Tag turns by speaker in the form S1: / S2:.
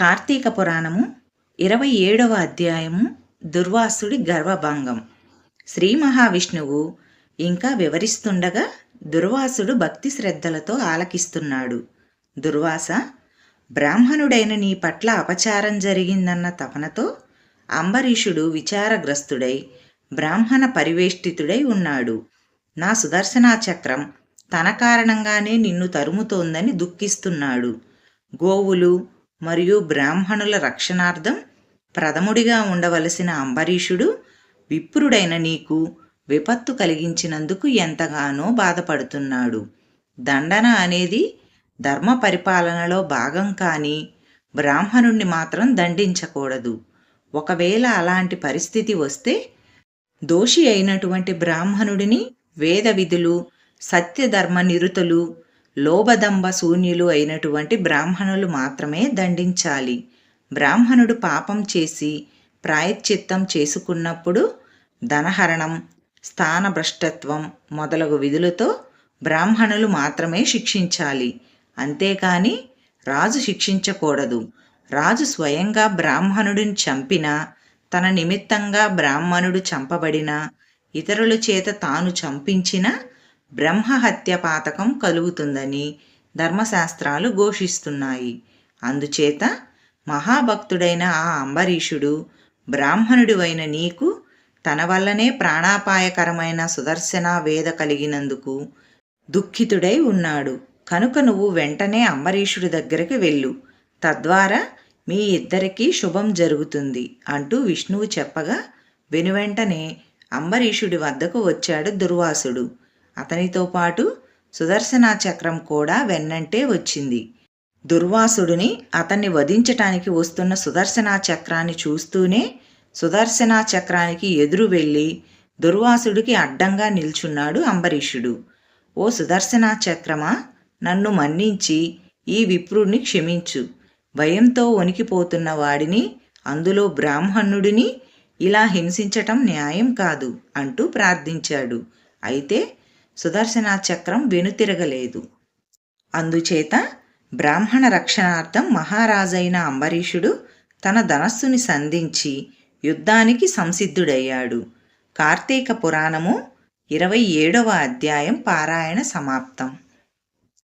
S1: కార్తీక పురాణము ఇరవై ఏడవ అధ్యాయము దుర్వాసుడి గర్వభంగం. శ్రీ మహావిష్ణువు ఇంకా వివరిస్తుండగా దుర్వాసుడు భక్తి శ్రద్ధలతో ఆలకిస్తున్నాడు. దుర్వాస బ్రాహ్మణుడైన నీ పట్ల అపచారం జరిగిందన్న తపనతో అంబరీషుడు విచారగ్రస్తుడై బ్రాహ్మణ పరివేష్టితుడై ఉన్నాడు. నా సుదర్శనా చక్రం తన కారణంగానే నిన్ను తరుముతోందని దుఃఖిస్తున్నాడు. గోవులు మరియు బ్రాహ్మణుల రక్షణార్థం ప్రథముడిగా ఉండవలసిన అంబరీషుడు విప్రుడైన నీకు విపత్తు కలిగించినందుకు ఎంతగానో బాధపడుతున్నాడు. దండన అనేది ధర్మ పరిపాలనలో భాగం కానీ బ్రాహ్మణుణ్ణి మాత్రం దండించకూడదు. ఒకవేళ అలాంటి పరిస్థితి వస్తే దోషి అయినటువంటి బ్రాహ్మణుడిని వేద విధులు సత్యధర్మ నిరుతులు లోభదంబ శూన్యులు అయినటువంటి బ్రాహ్మణులు మాత్రమే దండించాలి. బ్రాహ్మణుడు పాపం చేసి ప్రాయశ్చిత్తం చేసుకున్నప్పుడు ధనహరణం స్థానభ్రష్టత్వం మొదలగు విధులతో బ్రాహ్మణులు మాత్రమే శిక్షించాలి. అంతేకాని రాజు శిక్షించకూడదు. రాజు స్వయంగా బ్రాహ్మణుడిని చంపినా తన నిమిత్తంగా బ్రాహ్మణుడు చంపబడినా ఇతరుల చేత తాను చంపించిన బ్రహ్మహత్య పాతకం కలుగుతుందని ధర్మశాస్త్రాలు ఘోషిస్తున్నాయి. అందుచేత మహాభక్తుడైన ఆ అంబరీషుడు బ్రాహ్మణుడివైన నీకు తన వల్లనే ప్రాణాపాయకరమైన సుదర్శన వేద కలిగినందుకు దుఃఖితుడై ఉన్నాడు. కనుక నువ్వు వెంటనే అంబరీషుడి దగ్గరికి వెళ్ళు. తద్వారా మీ ఇద్దరికీ శుభం జరుగుతుంది అంటూ విష్ణువు చెప్పగా వెనువెంటనే అంబరీషుడి వద్దకు వచ్చాడు దుర్వాసుడు. అతనితో పాటు సుదర్శన చక్రం కూడా వెన్నంటే వచ్చింది. దుర్వాసుడిని అతన్ని వధించటానికి వస్తున్న సుదర్శన చక్రాన్ని చూస్తూనే సుదర్శనా చక్రానికి ఎదురు వెళ్ళి దుర్వాసుడికి అడ్డంగా నిల్చున్నాడు అంబరీషుడు. ఓ సుదర్శనా చక్రమా నన్ను మన్నించి ఈ విప్రుడిని క్షమించు. భయంతో వణికిపోతున్న వాడిని అందులో బ్రాహ్మణుడిని ఇలా హింసించటం న్యాయం కాదు అంటూ ప్రార్థించాడు. అయితే సుదర్శన చక్రం వెనుతిరగలేదు. అందుచేత బ్రాహ్మణ రక్షణార్థం మహారాజైన అంబరీషుడు తన ధనస్సుని సంధించి యుద్ధానికి సంసిద్ధుడయ్యాడు. కార్తీక పురాణము ఇరవై ఏడవ అధ్యాయం పారాయణ సమాప్తం.